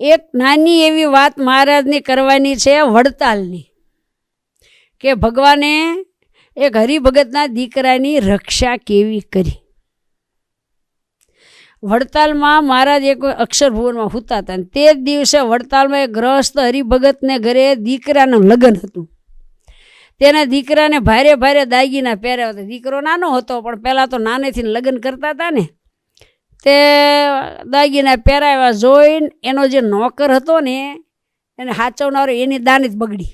એક નાની એવી વાત મહારાજની કરવાની છે વડતાલની, કે ભગવાને એક હરિભગતના દીકરાની રક્ષા કેવી કરી? વડતાલમાં મહારાજ એક અક્ષરભુવનમાં હતા અને તે જ દિવસે વડતાલમાં એક ગ્રહસ્થ હરિભગતને ઘરે દીકરાનું લગ્ન હતું. તેના દીકરાને ભારે ભારે દાગીના પહેર્યા હતા. દીકરો નાનો હતો, પણ પહેલાં તો નાનેથી લગ્ન કરતા હતા ને. તે દાગીના પહેરાવ્યા જોઈને એનો જે નોકર હતો ને, એને સાચવનારો એની દાની જ બગડી.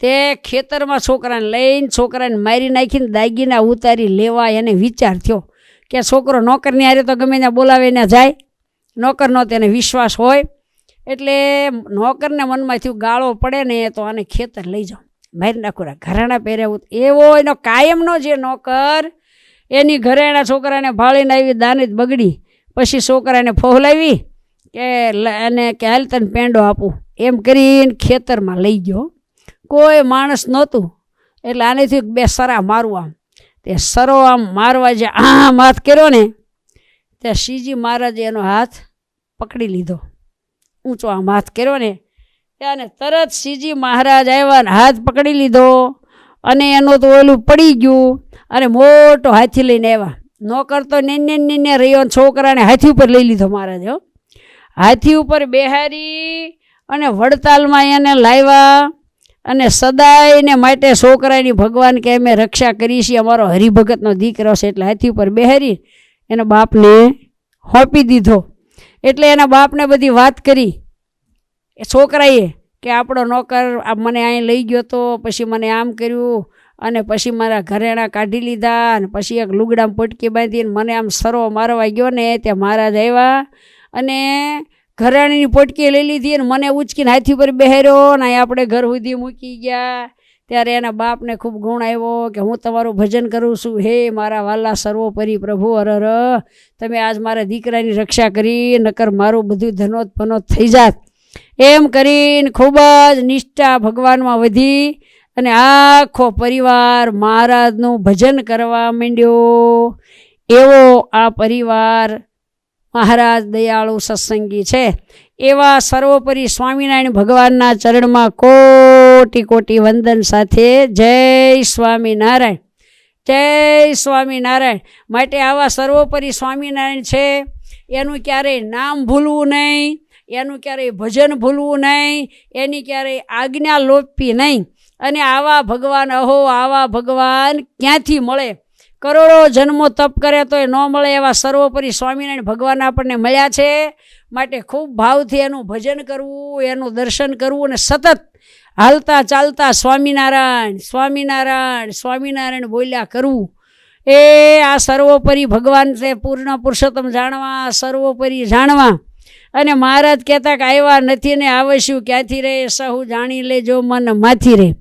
તે ખેતરમાં છોકરાને લઈને છોકરાને મારી નાખીને દાગીના ઉતારી લેવા એને વિચાર થયો કે છોકરો નોકરની હારે તો ગમે ત્યાં બોલાવે ને જાય. નોકરનો તેને વિશ્વાસ હોય. એટલે નોકરને મનમાં થયું ગાળો પડે ને તો આને ખેતર લઈ જાઓ. મારી નાખો ઘરેણા પહેર્યા એવો એનો કાયમનો જે નોકર એની ઘરેણા છોકરાને ભાળીને આવી દાની જ બગડી. પછી છોકરાને ફોહલાવી કે એને કે હાલ તને પેંડો આપું. એમ કરીને ખેતરમાં લઈ ગયો. કોઈ માણસ નહોતું. એટલે આનેથી બે સરા મારું આમ. તે સરો આમ મારવા જે આમ હાથ કર્યો ને, તે શ્રીજી મહારાજે એનો હાથ પકડી લીધો. ઊંચો આમ હાથ કર્યો ને ત્યાં તરત શ્રીજી મહારાજ આવ્યા ને હાથ પકડી લીધો. અને એનું તો ઓલું પડી ગયું. અને મોટો હાથી લઈને આવ્યા. નોકર તો નેને નેને રહ્યો અને છોકરાને હાથી ઉપર લઈ લીધો મહારાજ, હો. હાથી ઉપર બેહારી અને વડતાલમાં એને લાવ્યા અને સદાય એને માટે છોકરાની ભગવાન કે અમે રક્ષા કરી છીએ. અમારો હરિભગતનો દીકરો છે એટલે હાથી ઉપર બેહારી એના બાપને હોપી દીધો. એટલે એના બાપને બધી વાત કરી. એ છોકરાએ કે આપણો નોકર મને અહીં લઈ ગયો તો પછી મને આમ કર્યું અને પછી મારા ઘરેણા કાઢી લીધા અને પછી એક લુગડામાં પટકી બાંધીને મને આમ સરો મારવા ગયો ને ત્યાં મહારાજ આવ્યા અને ઘરેણાની પોટકી લઈ લીધી અને મને ઉચકીને હાથી પર બેહાર્યો ને આપણે ઘર સુધી મૂકી ગયા. ત્યારે એના બાપને ખૂબ ગુણ આવ્યો કે હું તમારું ભજન કરું છું. હે મારા વાલા સર્વોપરી પ્રભુ અરર તમે આજ મારા દીકરાની રક્ષા કરી, નકર મારું બધું ધનોત પનોત થઈ જાત. એમ કરીને ખૂબ જ નિષ્ઠા ભગવાનમાં વધી અને આખો પરિવાર મહારાજનું ભજન કરવા માંડ્યો. એવો આ પરિવાર મહારાજ દયાળુ સત્સંગી છે. એવા સર્વોપરી સ્વામિનારાયણ ભગવાનના ચરણમાં કોટી કોટી વંદન સાથે જય સ્વામિનારાયણ. જય સ્વામિનારાયણ. માટે આવા સર્વોપરી સ્વામિનારાયણ છે. એનું ક્યારેય નામ ભૂલવું નહીં. એનું ક્યારેય ભજન ભૂલવું નહીં, એની ક્યારેય આજ્ઞા લોપવી નહીં. અને આવા ભગવાન, અહો, આવા ભગવાન ક્યાંથી મળે? કરોડો જન્મો તપ કરે તો એ ન મળે એવા સર્વોપરી સ્વામિનારાયણ ભગવાન આપણને મળ્યા છે. માટે ખૂબ ભાવથી એનું ભજન કરવું, એનું દર્શન કરવું અને સતત હાલતા ચાલતા સ્વામિનારાયણ સ્વામિનારાયણ સ્વામિનારાયણ બોલ્યા કરવું એ આ સર્વોપરી ભગવાન છે પૂર્ણ પુરુષોત્તમ જાણવા, સર્વોપરી જાણવા. અને મહારાજ કહેતા કે આવ્યા નથી ને આવશ્યું ક્યાંથી રે સહુ જાણી લેજો, મન માથી રે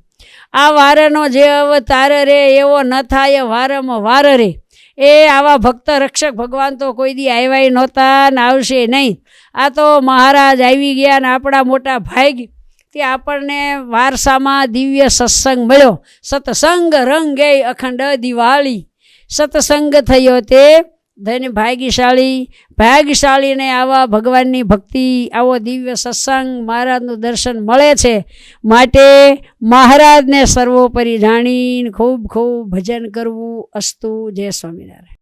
આ વારનો જે અવતાર રે, એવો ન થાય વારમ વાર રે. એ આવા ભક્ત રક્ષક ભગવાન તો કોઈ દી આવ્યા નહોતા ને આવશે નહીં. આ તો મહારાજ આવી ગયા ને આપણા મોટા ભાઈ તે આપણને વારસામાં દિવ્ય સત્સંગ મળ્યો. સત્સંગ રંગે અખંડ દિવાળી. સત્સંગ થયો તે ધન ભાગ્યશાળી, ભાગ્યશાળીને આવા ભગવાનની ભક્તિ, આવો દિવ્ય સત્સંગ મહારાજનું દર્શન મળે છે. માટે મહારાજને સર્વોપરી જાણીને ખૂબ ખૂબ ભજન કરવું અસ્તુ. જય સ્વામિનારાયણ.